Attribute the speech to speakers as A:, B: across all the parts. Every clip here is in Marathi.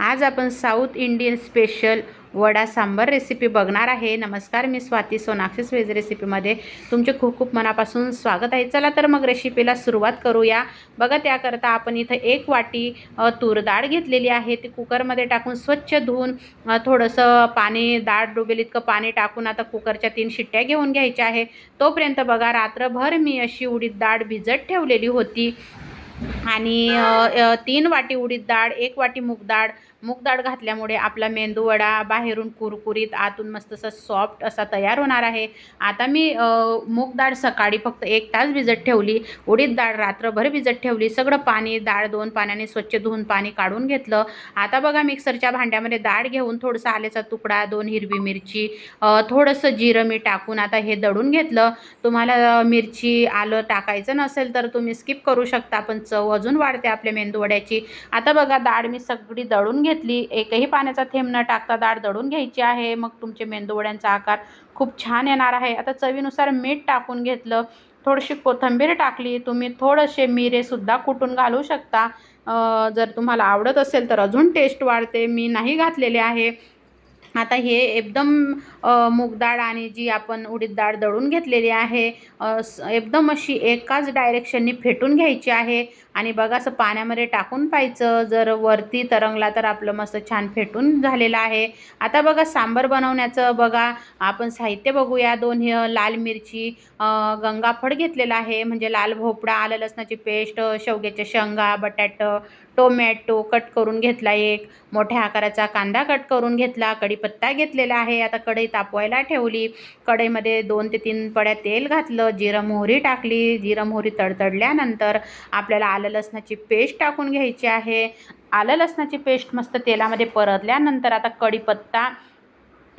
A: आज आपण south Indian special vada sambar recipe बघणार आहे. नमस्कार मी स्वाती सोनाक्षीस वेज रेसिपीमध्ये तुमचे खूप खूप मनापासून स्वागत आहे. चला तर मग रेसिपीला सुरुवात करूया. बघा त्याकरता आपण इथं एक वाटी तूर डाळ घेतलेली आहे. ती कुकरमध्ये टाकून स्वच्छ धुवून थोडंसं पाणी डाळ डुबेल इतकं पाणी टाकून आता कुकरच्या तीन शिट्ट्या घेऊन घ्यायच्या आहे. तोपर्यंत बघा रात्रभर मी अशी उडीद डाळ भिजत ठेवलेली होती. आणि तीन वाटी उडीद डाळ एक वाटी मूग डाळ मूग डाळ घातल्यामुळे आपला मेंदू वडा बाहेरून कुरकुरीत आतून मस्त असा सॉफ्ट असा तयार होणार आहे. आता मी अ, मूग डाळ सकाळी फक्त एक तास भिजत ठेवली. उडीद डाळ रात्रभर भिजत ठेवली. सगळं पाणी डाळ दोन पाण्याने स्वच्छ धुवून पाणी काढून घेतलं. आता बघा मिक्सरच्या भांड्यामध्ये डाळ घेऊन थोडंसं आल्याचा तुकडा दोन हिरवी मिरची थोडंसं जिरं मी टाकून आता हे दळून घेतलं. तुम्हाला मिरची आलं टाकायचं नसेल तर तुम्ही स्किप करू शकता पण चव अजून वाढते आपल्या मेंदूवड्याची आता बघा डाळ मी सगळी दळून घेतली. एकही पाण्याचा थेंब न टाकता डाळ दळून घ्यायची आहे. मग तुमचे मेंदूवड्यांचा आकार खूप छान येणार आहे. आता चवीनुसार मीठ टाकून घेतलं. थोडीशी कोथिंबीर टाकली. तुम्ही थोडेसे मिरेसुद्धा कुटून घालू शकता. जर तुम्हाला आवडत असेल तर अजून टेस्ट वाढते. मी नाही घातलेले आहे. आता हे एकदम मूग डाळ आणि जी आपण उडीद डाळ दळून घेतलेली आहे एकदम अशी एकाच डायरेक्शननी फेटून घ्यायची आहे. आणि बघा असं पाण्यामध्ये टाकून पाहायचं जर वरती तरंगला तर आपलं मस्त छान फेटून झालेलं आहे. आता बघा सांबर बनवण्याचं बघा आपण साहित्य बघूया. दोन हे लाल मिरची गंगाफळ घेतलेला आहे. म्हणजे लाल भोपळा आलं लसणाची पेस्ट शेवग्याच्या शेंगा बटाटं टोमॅटो कट करून घेतला एक मोठ्या आकाराचा कांदा कट करून घेतला कढीपत्ता घेतलेला आहे. आता कढई तापवायला ठेवली. कढईमध्ये दोन ते तीन पड्या तेल घातलं जिरं मोहरी टाकली. जिरं मोहरी तडतडल्यानंतर आपल्याला आलं लसणाची पेस्ट टाकून घ्यायची आहे. आलं लसणाची पेस्ट मस्त तेलामध्ये परतल्यानंतर आता कढीपत्ता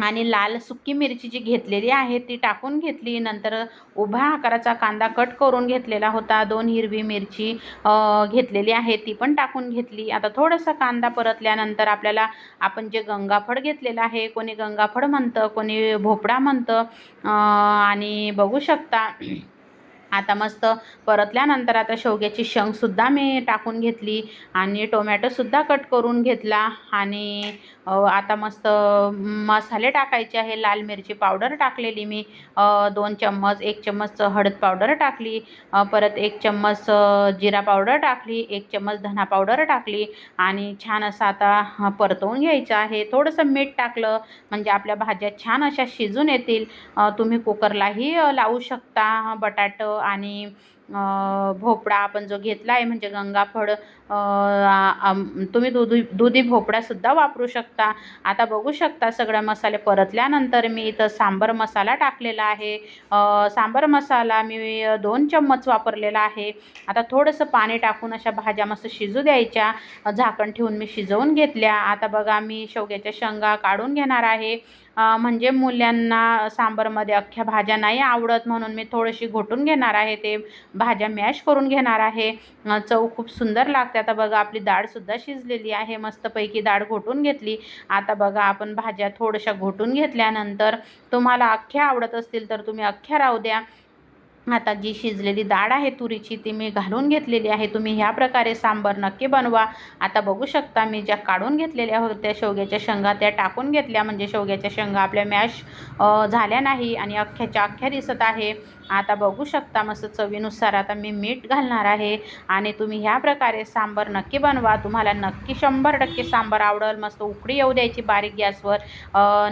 A: आणि लाल सुकी मिरची जी घेतलेली आहे ती टाकून घेतली. नंतर उभ्या आकाराचा कांदा कट करून घेतलेला होता. दोन हिरवी मिरची घेतलेली आहे ती पण टाकून घेतली. आता थोडासा कांदा परतल्यानंतर आपल्याला आपण जे गंगाफळ घेतलेलं आहे कोणी गंगाफळ म्हणतं कोणी भोपळा म्हणतं आणि बघू शकता आता मस्त परतल्यानंतर आता शेवग्याची शेंगसुद्धा मी टाकून घेतली आणि टोमॅटोसुद्धा कट करून घेतला. आणि आता मस्त मसाले टाकायचे आहे. लाल मिरची पावडर टाकलेली मी. दोन चम्मच एक चम्मच हळद पावडर टाकली. परत एक चम्मच जिरा पावडर टाकली. एक चम्मच धना पावडर टाकली. आणि छान असं आता परतवून घ्यायचं आहे. थोडंसं मीठ टाकलं म्हणजे आपल्या भाज्या छान अशा शिजून येतील. तुम्ही कुकरलाही लावू शकता. बटाटं आणि भोपळा आपण जो घेतला आहे म्हणजे गंगाफळ तुम्ही दुधी दुधी भोपळासुद्धा वापरू शकता. आता बघू शकता सगळे मसाले परतल्यानंतर मी इथं सांबर मसाला टाकलेला आहे. सांबर मसाला मी दोन चम्मच वापरलेला आहे. आता थोडंसं पाणी टाकून अशा भाज्या मस्त शिजू द्यायच्या. झाकण ठेवून मी शिजवून घेतल्या. आता बघा मी शेवग्याच्या शेंगा काढून घेणार आहे. म्हणजे मुलांना सांबारमध्ये अख्ख्या भाज्या नाही आवडत म्हणून मी थोडीशी घोटून घेणार आहे ते. भाज्या मॅश करून घेणार आहे. चव खूप सुंदर लागते. आता बघा आपली डाळसुद्धा शिजलेली आहे. मस्तपैकी डाळ घोटून घेतली. आता बघा आपण भाज्या थोड्याशा घोटून घेतल्यानंतर तुम्हाला अख्ख्या आवडत असतील तर तुम्ही अख्ख्या राहू द्या. आता जी शिजलेली डाळ आहे तुरीची ती मी घालून घेतलेली आहे. तुम्ही ह्या प्रकारे सांबर नक्की बनवा. आता बघू शकता मी ज्या काढून घेतलेल्या होत्या शेवग्याच्या शेंगा त्या टाकून घेतल्या. म्हणजे शेवग्याच्या शेंगा आपल्या मॅश झाल्या नाही आणि अख्ख्याच्या अख्ख्या दिसत आहे. आता बघू शकता मस्त चवीनुसार आता मी मीठ घालणार आहे. आणि तुम्ही ह्या प्रकारे सांबार नक्की बनवा. तुम्हाला नक्की शंभर टक्के सांबार आवडेल. मस्त उकडी येऊ द्यायची बारीक गॅसवर.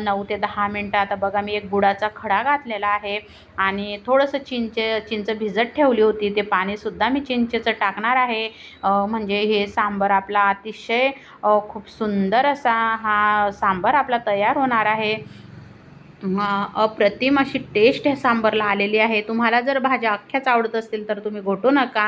A: नऊ ते दहा मिनटं. आता बघा मी एक गुडाचा खडा घातलेला आहे. आणि थोडंसं चिंचे चिंच भिजत ठेवली होती. ते पाणीसुद्धा मी चिंचेचं टाकणार आहे. म्हणजे हे सांबार आपला अतिशय खूप सुंदर असा हा सांबार आपला तयार होणार आहे. अप्रतिम अशी टेस्ट ह्या सांबारला आलेली आहे. तुम्हाला जर भाज्या अख्ख्याच आवडत असतील तर तुम्ही घोटू नका.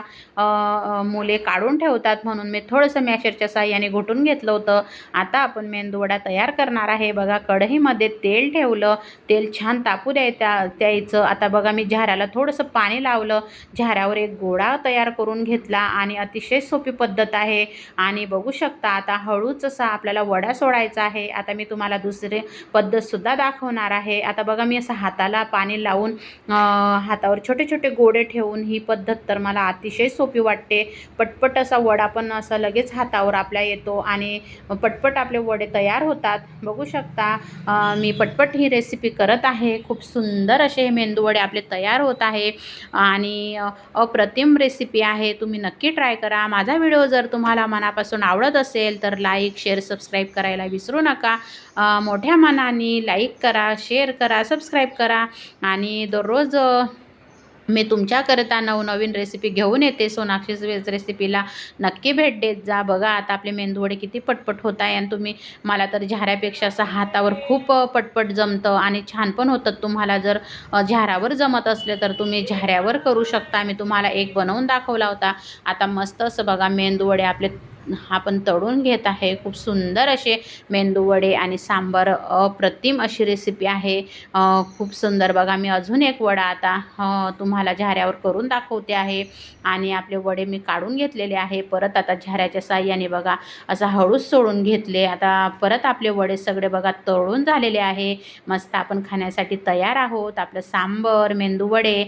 A: मुले काढून ठेवतात म्हणून मी थोडंसं मॅशरच्या साह्याने घोटून घेतलं होतं. आता आपण मेंदूवडा तयार करणार आहे. बघा कढईमध्ये तेल ठेवलं. तेल छान तापू द्याय त्या द्यायचं आता बघा मी झाऱ्याला थोडंसं पाणी लावलं. झाऱ्यावर एक गोळा तयार करून घेतला आणि अतिशय सोपी पद्धत आहे. आणि बघू शकता आता हळूच असा आपल्याला वडा सोडायचा आहे. आता मी तुम्हाला दुसरी पद्धतसुद्धा दाखवणार आहे. आहे. आता बघा मी असं हाताला पाणी लावून हातावर छोटे छोटे गोडे ठेवून ही पद्धत तर मला अतिशय सोपी वाटते. पटपट असा वडा पण असा लगेच हातावर आपल्या येतो आणि पटपट आपले वडे तयार होतात. बघू शकता मी पटपट ही रेसिपी करत आहे. खूप सुंदर असे हे मेंदू वडे आपले तयार होत आहे आणि अप्रतिम रेसिपी आहे. तुम्ही नक्की ट्राय करा. माझा व्हिडिओ जर तुम्हाला मनापासून आवडत असेल तर लाईक शेअर सबस्क्राईब करायला विसरू नका. मोठ्या मनाने लाईक करा शेअर करा सबस्क्राईब करा. आणि दररोज मी तुमच्याकरिता नवनवीन रेसिपी घेऊन येते. सोनाक्षी वेज रेसिपीला नक्की भेट देत जा. बघा आता आपले मेंदूवडे किती पटपट होत आहे. आणि तुम्ही मला तर झाऱ्यापेक्षा असं हातावर खूप पटपट जमतं. आणि छान पण होतं तुम्हाला. जर झाऱ्यावर जमत असले तर तुम्ही झाऱ्यावर करू शकता. मी तुम्हाला एक बनवून दाखवला होता. आता मस्त असं बघा मेंदूवडे आपले आपण तळून घेत आहे. खूप सुंदर असे मेंदूवडे आणि सांबार अप्रतिम अशी रेसिपी आहे. खूप सुंदर. बघा मी अजून एक वडा आता तुम्हाला झाऱ्यावर करून दाखवते आहे. आणि आपले वडे मी काढून घेतलेले आहे. परत आता झाऱ्याच्या साह्याने बघा असं हळूच सोडून घेतले. आता परत आपले वडे सगळे बघा तळून झालेले आहे. मस्त आपण खाण्यासाठी तयार आहोत. आपलं सांबर मेंदू वडे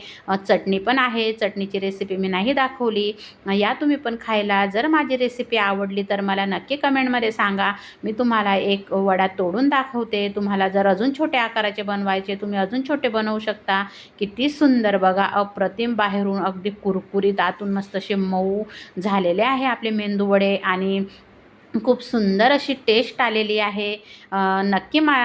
A: चटणी पण आहे. चटणीची रेसिपी मी नाही दाखवली. या तुम्ही पण खायला. जर माझी रेसिपी आवडली तर मला नक्की कमेंटमध्ये सांगा. मी तुम्हाला एक वडा तोडून दाखवते. तुम्हाला जर अजून छोट्या आकाराचे बनवायचे तुम्ही अजून छोटे बनवू शकता. किती सुंदर बघा अप्रतिम बाहेरून अगदी कुरकुरीत आतून मस्त असे मऊ झालेले आहे आपले मेंदू वडे आणि खूप सुंदर अशी टेस्ट आलेली आहे. नक्की मा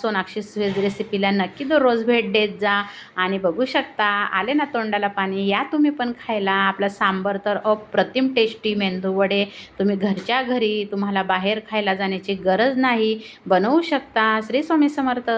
A: सोनाक्षी स्वीज रेसिपीला नक्की दररोज भेट देत जा. आणि बघू शकता आले ना तोंडाला पाणी या तुम्ही पण खायला. आपला सांबर तर अप्रतिम टेस्टी मेंदू वडे. तुम्ही घरच्या घरी तुम्हाला बाहेर खायला जाण्याची गरज नाही. बनवू शकता. श्री स्वामी समर्थ.